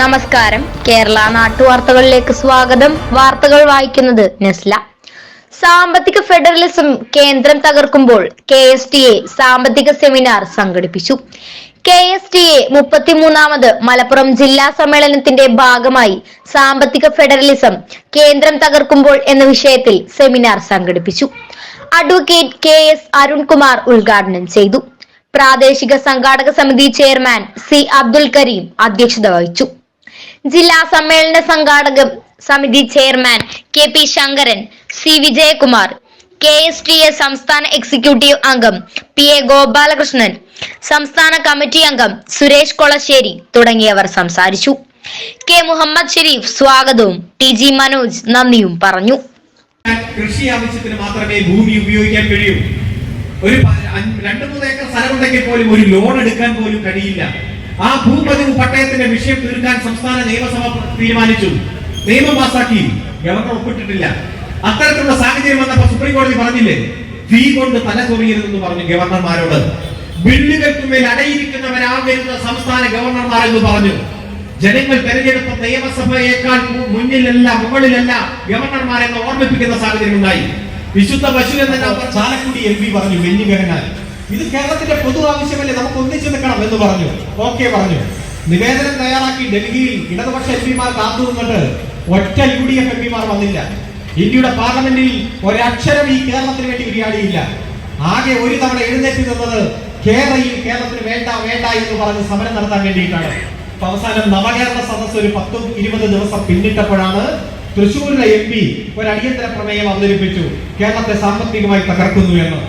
നമസ്കാരം. കേരള നാട്ടുവാർത്തകളിലേക്ക് സ്വാഗതം. വാർത്തകൾ വായിക്കുന്നത് നെസ്ല. സാമ്പത്തിക ഫെഡറലിസം കേന്ദ്രം തകർക്കുമ്പോൾ കെ എസ് ടി എ സാമ്പത്തിക സെമിനാർ സംഘടിപ്പിച്ചു. കെ എസ് ടി എ മുപ്പത്തിമൂന്നാമത് മലപ്പുറം ജില്ലാ സമ്മേളനത്തിന്റെ ഭാഗമായി സാമ്പത്തിക ഫെഡറലിസം കേന്ദ്രം തകർക്കുമ്പോൾ എന്ന വിഷയത്തിൽ സെമിനാർ സംഘടിപ്പിച്ചു. അഡ്വക്കേറ്റ് കെ എസ് അരുൺകുമാർ ഉദ്ഘാടനം ചെയ്തു. പ്രാദേശിക സംഘാടക സമിതി ചെയർമാൻ സി അബ്ദുൽ കരീം അധ്യക്ഷത വഹിച്ചു. ജില്ലാ സമ്മേളന സംഘാടക സമിതി chairman K P Sankaran C Vijayakumar K S T A സംസ്ഥാന എക്സിക്യൂട്ടീവ് അംഗം പി എ ഗോപാലകൃഷ്ണൻ സംസ്ഥാന കമ്മിറ്റി അംഗം സുരേഷ് കൊളശ്ശേരി തുടങ്ങിയവർ സംസാരിച്ചു. കെ മുഹമ്മദ് ഷെരീഫ് സ്വാഗതവും ടി ജി മനോജ് നന്ദിയും പറഞ്ഞു. കൃഷി ആവശ്യത്തിന് മാത്രമേ ഭൂമി ഉപയോഗിക്കാൻ കഴിയൂ. ഒരു രണ്ടു മൂന്ന് ഏക്കർ സ്ഥലമുണ്ടെങ്കിൽ പോലും ഒരു ലോൺ എടുക്കാൻ പോലും കഴിയില്ല. ആ ഭൂപതിവ് പട്ടയത്തിന്റെ വിഷയം തീർക്കാൻ സംസ്ഥാന നിയമസഭ തീരുമാനിച്ചു. നിയമം പാസാക്കി ഗവർണർ ഒപ്പിട്ടിട്ടില്ല. അത്തരത്തിലുള്ള സാഹചര്യം വന്നപ്പോ സുപ്രീം കോടതി പറഞ്ഞില്ലേ? ഫീ കൊണ്ട് തല ചൊറിയരുതെന്ന് പറഞ്ഞു ഗവർണർമാരോട്. ബില്ലുകൾക്ക് മേൽ അടയിരിക്കുന്നവരാകരുത് സംസ്ഥാന ഗവർണർമാർ എന്ന് പറഞ്ഞു. ജനങ്ങൾ തെരഞ്ഞെടുത്ത നിയമസഭയേക്കാൾ മുന്നിലല്ല മുകളിലല്ല ഗവർണർമാരെന്ന് ഓർമ്മിപ്പിക്കുന്ന സാഹചര്യം ഉണ്ടായി വിശുദ്ധ പശു എന്ന ചാലക്കുടി എം പി പറഞ്ഞു വെല്ലുകരനാൽ ഇത് കേരളത്തിന്റെ പൊതു ആവശ്യമല്ലേ? നമുക്ക് ഒന്നിച്ചു നിൽക്കണം എന്ന് പറഞ്ഞു. ഓക്കെ പറഞ്ഞു. നിവേദനം തയ്യാറാക്കി ഡൽഹിയിൽ ഇടതുപക്ഷ എം പിമാർ കാത്തു നിന്നിട്ട് ഒറ്റ യു ഡി എഫ് എം പിമാർ വന്നില്ല. ഇന്ത്യയുടെ പാർലമെന്റിൽ ഒരക്ഷരം ഈ കേരളത്തിന് വേണ്ടി ഉരിയാടിയില്ല ആകെ ഒരു തവണ എഴുന്നേറ്റ് നിന്നത് കേരളയിൽ കേരളത്തിന് വേണ്ട വേണ്ട എന്ന് പറഞ്ഞ് സമരം നടത്താൻ വേണ്ടിയിട്ടാണ്. അപ്പൊ അവസാനം നവകേരള സദസ് ഒരു പത്തും ഇരുപത് ദിവസം പിന്നിട്ടപ്പോഴാണ് തൃശ്ശൂരിലെ എം പി ഒരു അടിയന്തര പ്രമേയം അവതരിപ്പിച്ചു. കേരളത്തെ സാമ്പത്തികമായി തകർക്കുന്നു എന്ന്.